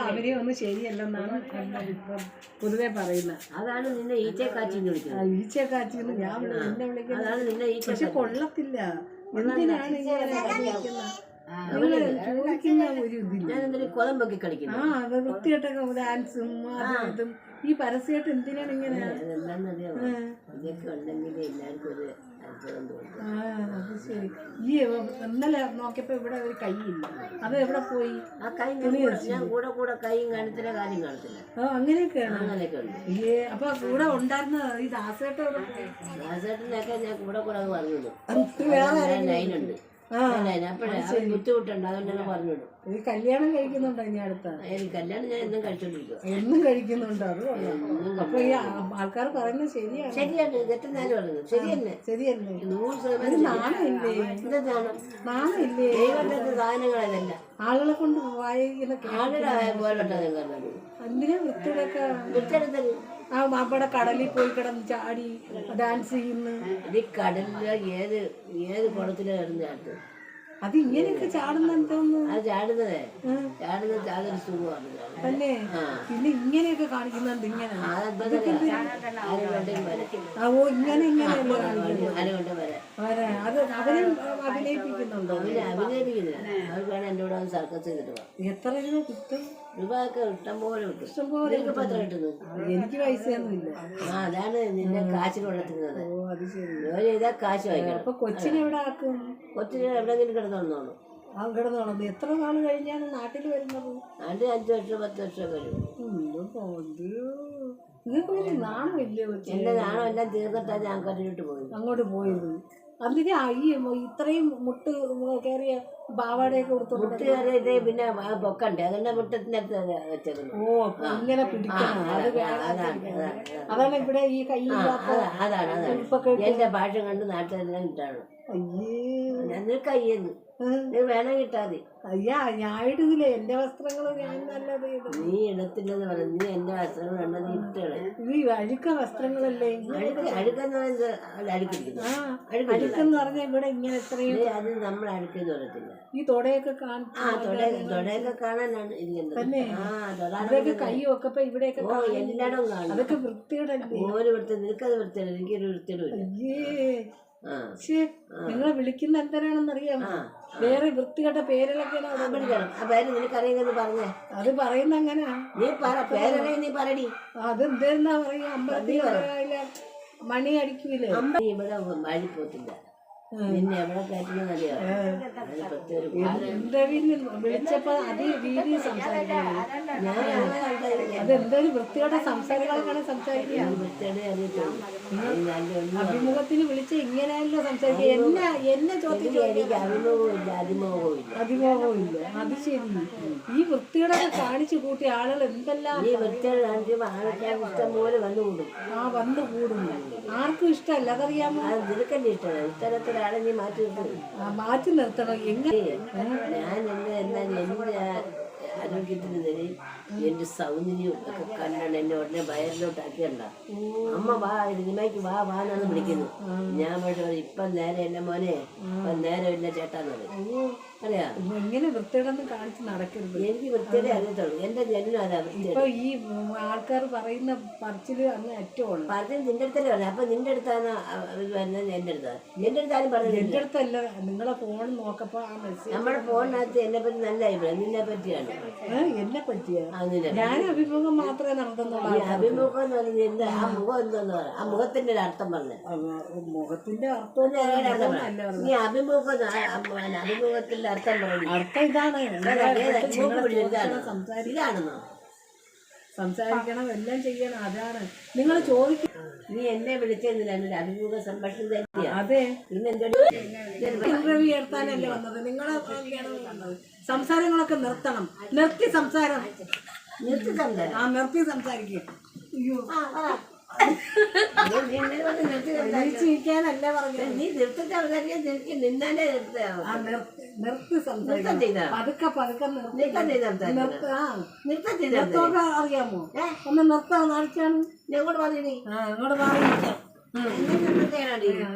അവരെ ഒന്നും ശരിയല്ലെന്നാണ് ഇപ്പം പൊതുവെ പറയുന്നത്. അതാണ് നിന്നെ ഈച്ചക്കാച്ചി ഈച്ചക്കാച്ചി വിളിക്കുന്നത് ഞാൻ വിളി- എന്നെ വിളിക്കുന്നത്. അതാണ് നിന്നെ ഈച്ച പക്ഷെ കൊള്ളത്തില്ല. എന്തിനാണ് ഇങ്ങനെ ചോദിക്കുന്നത് നിങ്ങൾ ചോദിക്കുന്ന ഒരു ഇതില്ല. ഞാൻ എന്തിനു കൊതമ്പൊക്കെ കളിക്കുന്നു? ആ അത് വൃത്തികെട്ടൊക്കെ ഡാൻസും അതും ഇതും. ഈ പരസ്യമായിട്ട് എന്തിനാണ് ഇങ്ങനെ? ഇതൊക്കെ ഉണ്ടെങ്കിൽ എല്ലാവർക്കും ഒരു ഈ ഇന്നലെ നോക്കിയപ്പോ ഇവിടെ ഒരു കൈയില്ല അത് എവിടെ പോയി ആ കൈ ഞാൻ കൂടെ- കൂടെ കൈയും കാണത്തില്ല കാര്യം കാണത്തില്ല ആ അങ്ങനെയൊക്കെയാണ്. അങ്ങനെയൊക്കെ ഉണ്ട് ഏ അപ്പൊ കൂടെ ഉണ്ടായിരുന്ന ഈ ദാസേട്ട ദാസേട്ടനൊക്കെ ഞാൻ കൂടെ കൂടെ പറഞ്ഞു വേറെ ലൈനുണ്ട് ബുദ്ധിമുട്ടുണ്ട്. കല്യാണം കഴിക്കുന്നുണ്ടോ ഇനി അടുത്ത? എനിക്ക് കല്യാണം ഞാൻ എന്നും കഴിച്ചോണ്ടിരിക്കും എന്നും കഴിക്കുന്നുണ്ടോ? അത് അപ്പൊ ഈ ആൾക്കാർ പറയുന്നത് ശരിയാണ്. ശരിയല്ലേ? ശരിയല്ലേ? നൂറ് ഒരു ശതമാനം നാണമില്ലേ? എന്താണ് നാണമില്ലേ ദൈവത്തിന്റെ ആളുകളെ കൊണ്ട് വായിക്കുന്ന കാണുന്നത് എന്തിനാ വൃത്തിയെടുത്തത് ആ കടലിൽ പോയി കിടന്ന് ചാടി ഡാൻസ് ചെയ്യുന്നു. കടലിൽ ഏത് ഏത് കുളത്തിലും ഇറങ്ങാട്ട് അത് ഇങ്ങനെയൊക്കെ ചാടുന്ന എന്തോന്ന് അത് ചാടുന്നതേ. സുഖമാണ്. തന്നെ പിന്നെ ഇങ്ങനെയൊക്കെ കാണിക്കുന്നത് ഇങ്ങനെ? ഓ ഇങ്ങനെ വരെ അത് അവരും അഭിനയിപ്പിക്കുന്നുണ്ടോ കൂടെ സർക്കസ് ചെയ്തിട്ട് എത്ര രൂപ കിട്ടും? രൂപയൊക്കെ ഇഷ്ടം പോലെ കിട്ടും. പോലെ എനിക്ക് പൈസയൊന്നുമില്ല ആ അതാണ് നിന്നെ കാശിന് ജോലി ചെയ്താൽ കാശ് വാങ്ങിക്കണം. അപ്പൊ കൊച്ചിനെ എവിടെ ആക്കും? കൊച്ചിനെ എവിടെയെങ്കിലും കിടന്നോളൂ. ആ കിടന്നോളൂ. എത്ര നാൾ കഴിഞ്ഞാണ് നാട്ടിൽ വരുന്നത്? അതിന്റെ അഞ്ച് വർഷം പത്ത് വർഷം വരും. എന്റെ. നിങ്ങൾക്ക് നാണമില്ലേ എന്റെ നാണം എല്ലാം തീർന്നിട്ടാണ് ഞാൻ കണ്ടിട്ട് പോയത്. അങ്ങോട്ട് പോയത്. അതിന് ഈ ഇത്രയും മുട്ട് കയറിയ പാവാടയൊക്കെ കൊടുത്തു മുട്ട് കയറിയിട്ട് പിന്നെ പൊക്കണ്ടേ? അതെന്നെ മുട്ടത്തിനകത്ത് വെച്ചത് ഓ അങ്ങനെ ഇങ്ങനെ പിടിക്കണം. അതാണ് ഇവിടെ ഈ കൈ അതാണ് അതാണ്. എന്റെ ഭാഷ കണ്ട് നാട്ടിലെല്ലാം കിട്ടാണ് അയ്യേ. നിനക്ക് അയ്യെന്ന് നീ വേണം കിട്ടാതെ. അയ്യാ ഞാൻ ഇടുന്നില്ല എന്റെ വസ്ത്രങ്ങൾ ഞാൻ നല്ലത് നീ ഇടത്തില്ലെന്ന് പറഞ്ഞു നീ എന്റെ വസ്ത്രം കണ്ട നീ ഇട്ടേ ഈ അഴുക്ക വസ്ത്രങ്ങളല്ലേ? അഴുക്ക് അഴുക്കെന്ന് പറയുന്നത് അഴുക്കെന്ന് പറഞ്ഞ ഇവിടെ ഇങ്ങനെ എത്രയും അത് നമ്മൾ അഴുക്കെന്ന് പറയത്തില്ല. ഈ തൊടയൊക്കെ കാണാൻ ആ തൊട തൊടയൊക്കെ കാണാനാണ് ഇരിക്കുന്നത്. ആ തൊടാൻ ഇവിടെയൊക്കെ കൈ വെക്കപ്പോ ഇവിടെയൊക്കെ എല്ലായിടവും കാണും. അതൊക്കെ വൃത്തിയുടെ ഓരോ വൃത്തി നിനക്കത് വൃത്തിയാണ് എനിക്കൊരു വൃത്തിയുടെ അയ്യേ. ശ്ശേ, നിങ്ങളെ വിളിക്കുന്ന എന്തരാണെന്ന് അറിയാം വേറെ വൃത്തികെട്ട പേരുകളൊക്കെ അവിടെ വിളിക്കണം ആ പേര് പറഞ്ഞേ. അത് പറയുന്ന അങ്ങനാ നീ പറ പേരറിയ നീ പറടി അതെന്തെന്നാ പറയാ അമ്പലത്തിൽ മണി അടിക്കൂലേ? ഇവിടെ വഴി പോത്തില്ല. നിന്നെ എവിടെ വിളിച്ചപ്പോ അത് സംസാരിക്കുന്നത് വൃത്തിയോടെ സംസാരങ്ങളൊക്കെയാണ് സംസാരിക്കുക. അഭിമുഖത്തിന് വിളിച്ച് ഇങ്ങനെയല്ലോ സംസാരിക്കുക. എന്നെ എന്നെ ചോദ്യം അഭിമുഖവും ഇല്ല അത് ശരി. ഈ വൃത്തിയുടെ കാണിച്ചു കൂട്ടിയ ആളുകൾ എന്തെല്ലാം ഈ ഇഷ്ടം പോലെ വന്നു കൂടും ആ വന്നു കൂടുന്നു ആർക്കും ഇഷ്ടമല്ല അതറിയാമോ? അത് ഇഷ്ടമല്ല. ഇഷ്ടമാണ് ഇത്തരത്തിലാണ് നീ മാറ്റി നിർത്തുന്നത് ആ, മാറ്റി നിർത്തണം. എങ്ങനെ? ഞാൻ എന്നെ എന്നാൽ എന്റെ ആരോഗ്യത്തിന് നില എന്റെ സൗന്ദര്യം ഒക്കെ കണ്ടാണ് എന്നെ ഉടനെ വയറിലോട്ടാക്കിയണ്ട. അമ്മ വാ സിനിമയ്ക്ക് വാ വാ എന്നാണ് വിളിക്കുന്നത് ഞാൻ പറഞ്ഞു ഇപ്പം നേരെ എന്റെ മോനെ ഇപ്പം നേരെ ഇല്ല ചേട്ടാന്ന് പറയും. അറിയാം എങ്ങനെ വൃത്തിയോടൊന്നും കാണിച്ച് നടക്കരുത്. എനിക്ക് വൃത്തിയുടെ അറിയത്തുള്ളൂ. എന്റെ ജനനം അതാ വൃത്തിയുടെ ഇപ്പൊ ഈ ആൾക്കാർ പറയുന്ന പറച്ചിൽ അങ്ങ് ഏറ്റവും പറഞ്ഞത് നിന്റെ അടുത്തല്ലേ പറഞ്ഞു അപ്പൊ നിന്റെ അടുത്താണ്? വരുന്നത് എന്റെ അടുത്താണ് എന്റെ അടുത്താലും പറഞ്ഞില്ല എന്റെ അടുത്തല്ല. നിങ്ങളെ ഫോൺ നോക്കപ്പോ ആ മെസ്സേജ് നമ്മുടെ ഫോണിനകത്ത് എന്നെ പറ്റി നല്ല അഭിപ്രായം. നിന്നെ പറ്റിയാണ്. എന്നെ പറ്റിയ? ഞാൻ അഭിമുഖം മാത്രമേ നടത്തുന്നുള്ളൂ ഈ അഭിമുഖം എന്ന് പറയുന്നത് എന്ത്? ആ മുഖം എന്തോന്ന് ആ മുഖത്തിന്റെ ഒരു അർത്ഥം പറഞ്ഞു. മുഖത്തിന്റെ അർത്ഥം നീ അഭിമുഖം എന്ന് അർത്ഥം ഇതാണ്. ഇതാണെന്നോ സംസാരിക്കണം എല്ലാം ചെയ്യണം. അതാണ്. നിങ്ങൾ ചോദിക്കും നീ എന്നെ വിളിച്ചെന്നില്ല എന്റെ അഭിമുഖ സംഭാഷണം തന്നെയാ. അതെ. എന്താ ഇന്റർവ്യൂ എടുത്താനല്ലേ വന്നത്? നിങ്ങളെ സംസാരങ്ങളൊക്കെ നിർത്തണം. നിർത്തി സംസാരം. നിർത്തി സംസാരം. ആ നിർത്തി സംസാരിക്കുക. അയ്യോ. ചിരിക്കാനല്ല പറഞ്ഞത്. നീ നിനക്ക് നിന്നാലേ നിർത്തി പതുക്കെ പതുക്കെ നിർത്തി. അറിയാമോ? ഒന്ന് നിർത്താൻ കാണിച്ചാണ് ഞാൻ കൂടെ പറഞ്ഞു.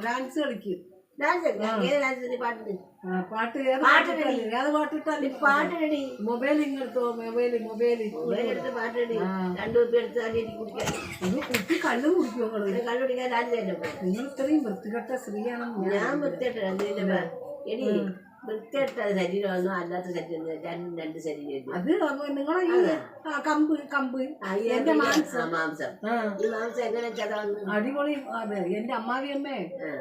ഡാൻസ് കളിക്കും. പാട്ട് ഏത് പാട്ട് പാട്ടിട്ടാലും ഏത് പാട്ട് റെഡി മൊബൈൽ ഇങ്ങെടുത്തോ മൊബൈൽ മൊബൈൽ. എടുത്ത് പാട്ട് റെഡി രണ്ടു കുപ്പി എടുത്ത് അടിയിട്ട് കുടിക്കാൻ. കുട്ടി കള്ളു കുടിക്കും ഇത് കണ്ടുപിടിക്കാൻ ഡാൻസ് തന്നെ നിങ്ങൾ ഇത്രയും വൃത്തികെട്ട സ്ത്രീയാണെന്ന് ഞാൻ വൃത്തികെട്ട വൃത്തിയായിട്ടാണ് എടി വൃത്തിയായിട്ട ശരീരമൊന്നും അല്ലാത്ത ശരീരം രണ്ടും രണ്ട് ശരീരം അത് അപ്പൊ നിങ്ങളെ ഈ ആ, കമ്പ് കമ്പ് എന്റെ മാംസം. മാംസം. ഈ മാംസം എങ്ങനെ ചതവന്ന് അടിപൊളി അതെ എന്റെ അമ്മാവിയമ്മേ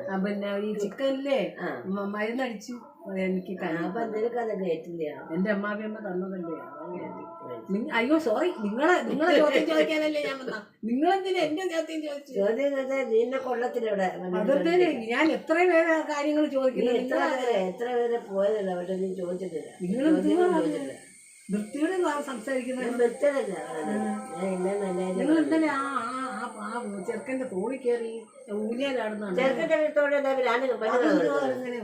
ആ, പിന്നെ ഈ ചിക്കനില്ലേ ആ. മ- മരുന്നടിച്ചു. എനിക്ക് എന്റെ അമ്മാവിയമ്മ തന്നതല്ലേ. അയ്യോ സോറി നിങ്ങളെ നിങ്ങളെ ചോദ്യം ചോദിക്കാനല്ലേ ഞാൻ വന്ന? നിങ്ങളെന്തിനാ എന്റെ ചോദ്യം ചോദിച്ചു? ചോദ്യം നിന്നെ കൊള്ളത്തിലവിടെ അതൊക്കെ ഞാൻ എത്ര പേര് കാര്യങ്ങൾ ചോദിക്കുന്നു? എത്ര പേരെ എത്ര പേരെ പോയതല്ല? അവരുടെ നീ ചോദിച്ചിട്ടില്ല. നിങ്ങൾ വൃത്തിയോടെ സംസാരിക്കുന്നത്? വൃത്തിയല്ല നിങ്ങൾ ഇന്നലെ ആ ആ ആ ചെറുക്കന്റെ തോളി കയറി ഊലിയാലാടുന്നാണ് ചെറുക്കന്റെ അടുത്തോടെ എന്താ ഞാൻ പെണ്ണുങ്ങൾ അങ്ങനെ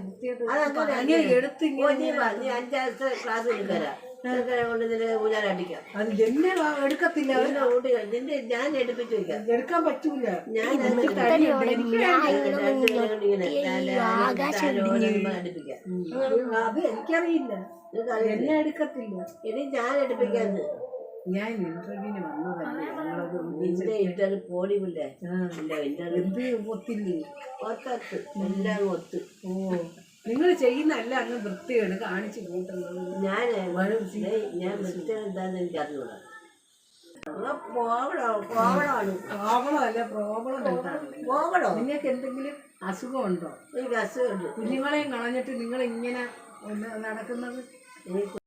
അതങ്ങനെ അങ്ങനെ എടുത്ത് ഇങ്ങനെ അഞ്ചാമത്തെ ക്ലാസ് എടുക്കരാ ചെറുക്കനെ കൊണ്ട് നിന്നെ ഊഞ്ഞാലടിക്കാം അത് എന്നെ വാ- എടുക്കത്തില്ല. അവർ നിന്നെ ഊട്ടി നിന്റെ ഞാൻ എടുപ്പിച്ചു എടുക്കാൻ പറ്റൂല. ഞാൻ എനിക്ക് തടിയുണ്ട്. എനിക്ക് അടുപ്പിക്കാം ഉം. അത് എനിക്കറിയില്ല. എന്നെ എടുക്കത്തില്ല. ഇനി ഞാൻ എടുപ്പിക്കാന്ന് ഞാൻ ഇന്റർവ്യൂവിന് വന്നതല്ലേ? നിങ്ങളത് നിന്റെ ഇന്റർ പോടിമില്ലേ ഇല്ല ഇന്റർ എന്ത് ഒത്തില്ലേ ഒത്തൊത്ത് എല്ലാം ഒത്ത്. ഓ. നിങ്ങൾ ചെയ്യുന്ന അല്ല അങ്ങ് വൃത്തിയാണ് കാണിച്ചു കൂട്ടുന്നത്. ഞാൻ ഞാൻ വൃത്തി എന്താന്ന് എനിക്ക് അറിഞ്ഞൂടാ. നിങ്ങൾക്ക് എന്തെങ്കിലും അസുഖമുണ്ടോ? എനിക്ക് അസുഖമുണ്ട്. കുഞ്ഞുങ്ങളെയും കളഞ്ഞിട്ട് നിങ്ങൾ ഇങ്ങനെ നടക്കുന്നത്? എനിക്ക്